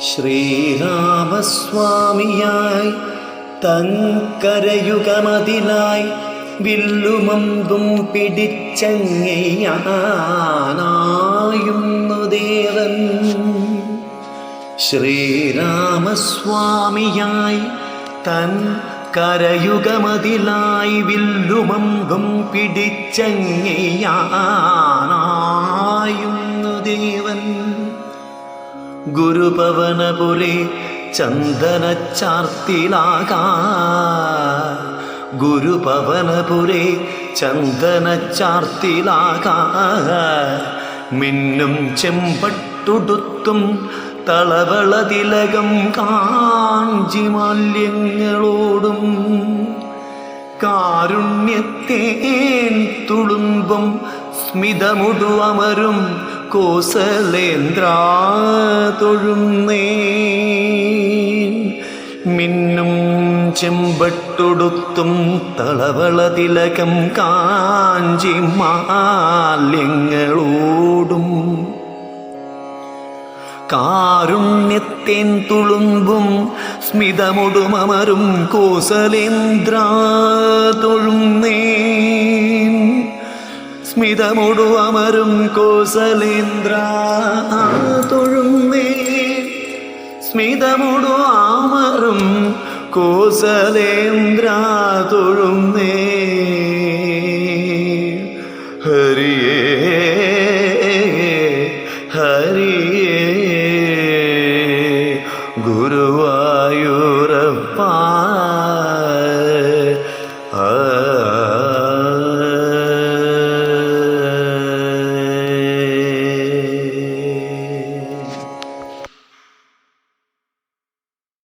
ശ്രീരാമസ്വാമിയായി തങ്കരയുഗമതിലായി വില്ലുമമ്പും പിടിച്ചങ്ങയാനായുന്നു ദേവൻ. ശ്രീരാമസ്വാമിയായി തൻ കരയുഗമതിലായി വില്ലുമമ്പും പിടിച്ചങ്ങയാനായുന്നു ഗുരുപവനപുരെ ചന്ദനച്ചാർത്തിലാകാ. ചന്ദന ചന്ദനച്ചാർത്തിലാകാ. മിന്നും ചെമ്പട്ടുടുത്തും തളവളതിലകം കാഞ്ചിമാല്യങ്ങളോടും കാരുണ്യത്തേൻ തുളുമ്പും സ്മിതമുടു അമരും കോസലേന്ദ്ര തൊഴുന്നേ മിന്നും ചെമ്പട്ടൊടുത്തും തളവളതിലകം കാഞ്ചി മാല്യങ്ങളോടും കാരുണ്യത്തേൻ തുളുമ്പും സ്മിതമുടുമമരും കോസലേന്ദ്ര തൊഴുന്നേൻ സ്മിതമുടു അമരും കോസലേന്ദ്ര. തൊഴുന്നേ സ്മിതമൊടു അമരും കോസലേന്ദ്ര തൊഴുന്നേ ഹരിയേ ഹരിയേ ഗുരുവായൂരപ്പ